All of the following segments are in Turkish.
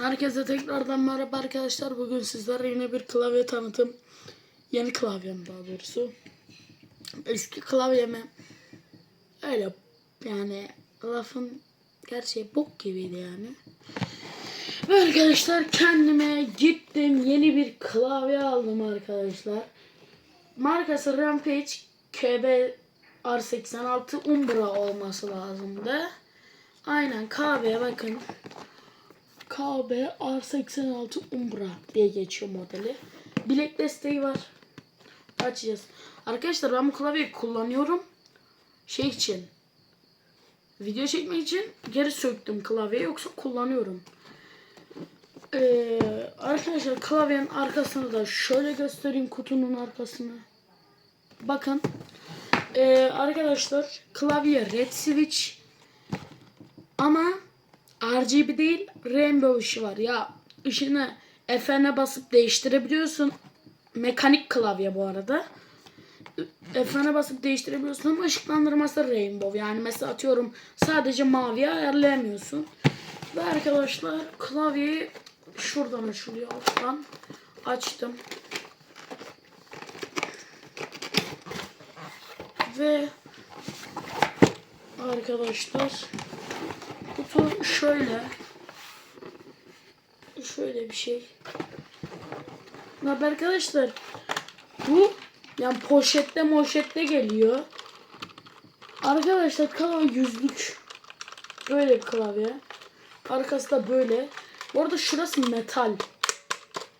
Herkese tekrardan merhaba arkadaşlar. Bugün sizlere yine bir klavye tanıtım. Yeni klavyem daha doğrusu. Eski klavyemi öyle yani lafın gerçeği bok gibiydi yani. Ve arkadaşlar kendime gittim yeni bir klavye aldım arkadaşlar. Markası Rampage KB R86 Umbra olması lazımdı. Aynen kahveye bakın. KB R86 Umbra diye geçiyor modeli. Bilek desteği var. Açacağız. Arkadaşlar ben bu klavyeyi kullanıyorum. Şey için. Video çekmek için geri söktüm klavyeyi yoksa kullanıyorum. Ee, arkadaşlar klavyenin arkasını da şöyle göstereyim kutunun arkasını. Bakın. Ee, arkadaşlar klavye red switch ama RGB değil rainbow ışığı var. Ya ışını F'ne basıp değiştirebiliyorsun. Mekanik klavye bu arada. F'ne basıp değiştirebiliyorsun ama ışıklandırması rainbow. Yani mesela atıyorum sadece maviye ayarlayamıyorsun. Ve arkadaşlar klavyeyi şuradan açılıyor alttan. Açtım. Ve arkadaşlar kutu şöyle. Şöyle bir şey. Bak arkadaşlar bu yani poşette moşette geliyor. Arkadaşlar klavye yüzlük. Böyle bir klavye. Arkası da böyle. Bu arada şurası metal.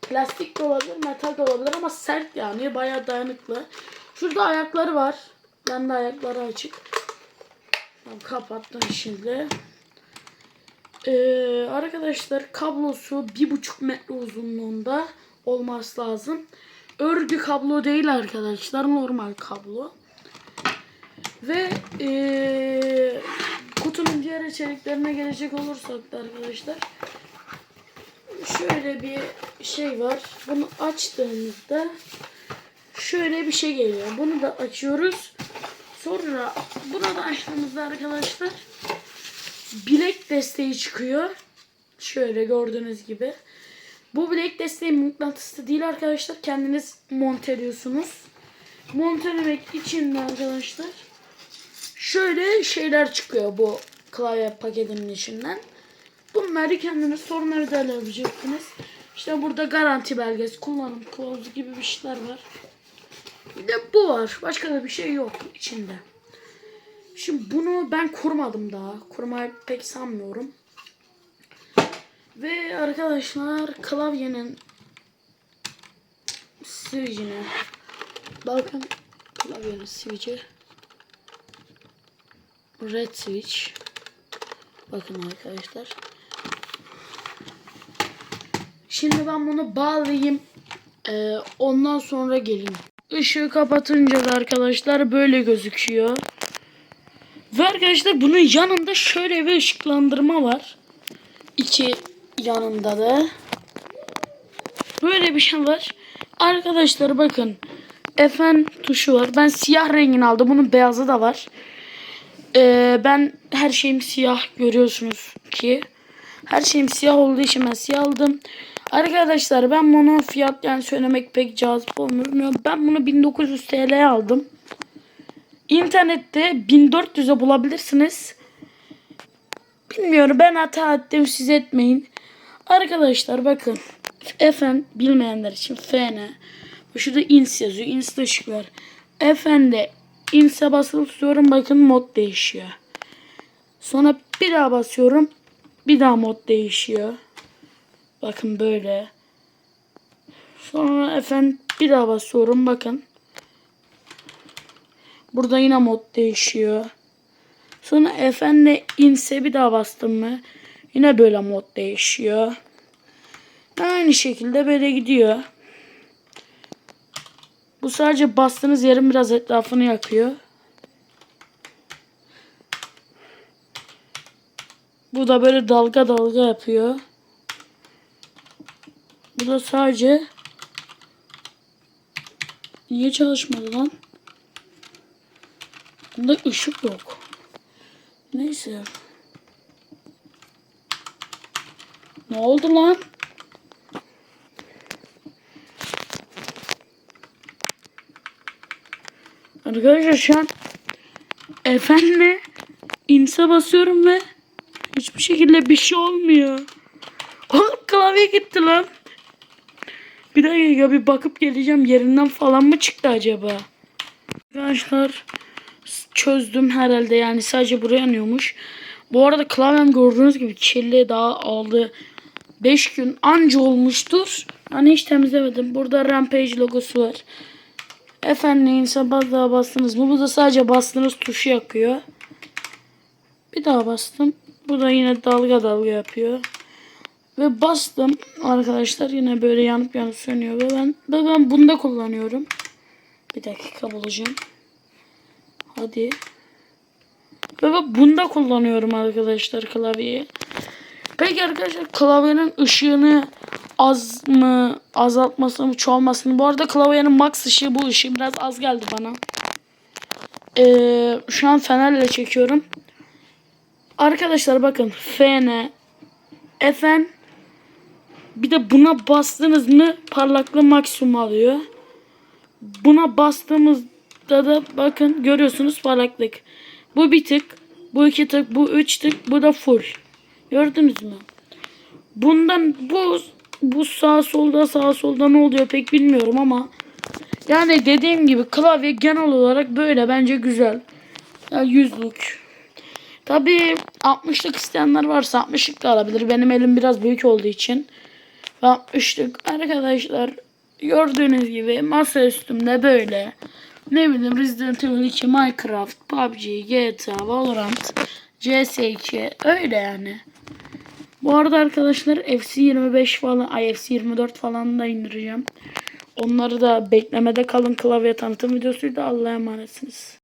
Plastik de olabilir, metal de olabilir ama sert yani. Bayağı dayanıklı. Şurada ayakları var. Yanında ayakları açık. Kapattım şimdi. Ee, arkadaşlar kablosu bir buçuk metre uzunluğunda olması lazım. Örgü kablo değil arkadaşlar. Normal kablo. Ve ee, kutunun diğer içeriklerine gelecek olursak da arkadaşlar şöyle bir şey var. Bunu açtığımızda şöyle bir şey geliyor. Bunu da açıyoruz. Sonra bunu da açtığımızda arkadaşlar bilek desteği çıkıyor. Şöyle gördüğünüz gibi. Bu bilek desteği mıknatıslı değil arkadaşlar. Kendiniz monteliyorsunuz. Montelemek için de arkadaşlar şöyle şeyler çıkıyor bu klavye paketinin içinden. Bunları kendiniz sorun evde alabileceksiniz. İşte burada garanti belgesi, kullanım kılavuzu gibi bir şeyler var. Bir de bu var. Başka da bir şey yok içinde. Şimdi bunu ben kurmadım daha. Kurmayı pek sanmıyorum. Ve arkadaşlar klavyenin switch'ine bakın. Klavyenin switch'i red switch. Bakın arkadaşlar. Şimdi ben bunu bağlayayım. Ee, ondan sonra geleyim Işığı kapatınca da arkadaşlar böyle gözüküyor ve arkadaşlar bunun yanında şöyle bir ışıklandırma var iki yanında da böyle bir şey var arkadaşlar bakın Fn tuşu var ben siyah rengini aldım bunun beyazı da var ee, ben her şeyim siyah görüyorsunuz ki. Her şeyim siyah olduğu için ben siyah aldım. Arkadaşlar ben bunu fiyat yani söylemek pek cazip olmuyor. Ben bunu 1900 TL'ye aldım. İnternette 1400'e bulabilirsiniz. Bilmiyorum ben hata ettim siz etmeyin. Arkadaşlar bakın. FN bilmeyenler için FN. Şurada ins yazıyor. Ins'te ışık var. FN'de Ins'e basılı tutuyorum. Bakın mod değişiyor. Sonra bir daha basıyorum. Bir daha mod değişiyor. Bakın böyle. Sonra efendim bir daha basıyorum. Bakın. Burada yine mod değişiyor. Sonra efendim inse bir daha bastım mı? Yine böyle mod değişiyor. Aynı şekilde böyle gidiyor. Bu sadece bastığınız yerin biraz etrafını yakıyor. Bu da böyle dalga dalga yapıyor. Bu da sadece Niye çalışmadı lan? Bunda ışık yok. Neyse. Ne oldu lan? Arkadaşlar şu an efendim imsa basıyorum ve hiçbir şekilde bir şey olmuyor. Oğlum klavye gitti lan. Bir dakika bir bakıp geleceğim yerinden falan mı çıktı acaba? Arkadaşlar çözdüm herhalde yani sadece buraya yanıyormuş. Bu arada klavyem gördüğünüz gibi kirli daha aldı. 5 gün anca olmuştur. Hani hiç temizlemedim. Burada Rampage logosu var. Efendim insan daha bastınız mı? Bu da sadece bastığınız tuşu yakıyor. Bir daha bastım. Bu da yine dalga dalga yapıyor. Ve bastım arkadaşlar yine böyle yanıp yanıp sönüyor. Ve ben, ve ben bunda kullanıyorum. Bir dakika bulacağım. Hadi. Ve bunda kullanıyorum arkadaşlar klavyeyi. Peki arkadaşlar klavyenin ışığını az mı azaltması mı çoğalması Bu arada klavyenin max ışığı bu ışığı biraz az geldi bana. Ee, şu an fenerle çekiyorum. Arkadaşlar bakın FN FN bir de buna bastınız mı parlaklığı maksimum alıyor. Buna bastığımızda da bakın görüyorsunuz parlaklık. Bu bir tık, bu iki tık, bu üç tık, bu da full. Gördünüz mü? Bundan bu bu sağ solda sağ solda ne oluyor pek bilmiyorum ama yani dediğim gibi klavye genel olarak böyle bence güzel. Ya yüzlük. Tabii 60'lık isteyenler varsa 60'lık da alabilir. Benim elim biraz büyük olduğu için. Ve 60'lık arkadaşlar gördüğünüz gibi masa üstümde böyle. Ne bileyim Resident Evil 2, Minecraft, PUBG, GTA, Valorant, CS2 öyle yani. Bu arada arkadaşlar FC25 falan, ay FC24 falan da indireceğim. Onları da beklemede kalın klavye tanıtım videosuydu. Allah'a emanetsiniz.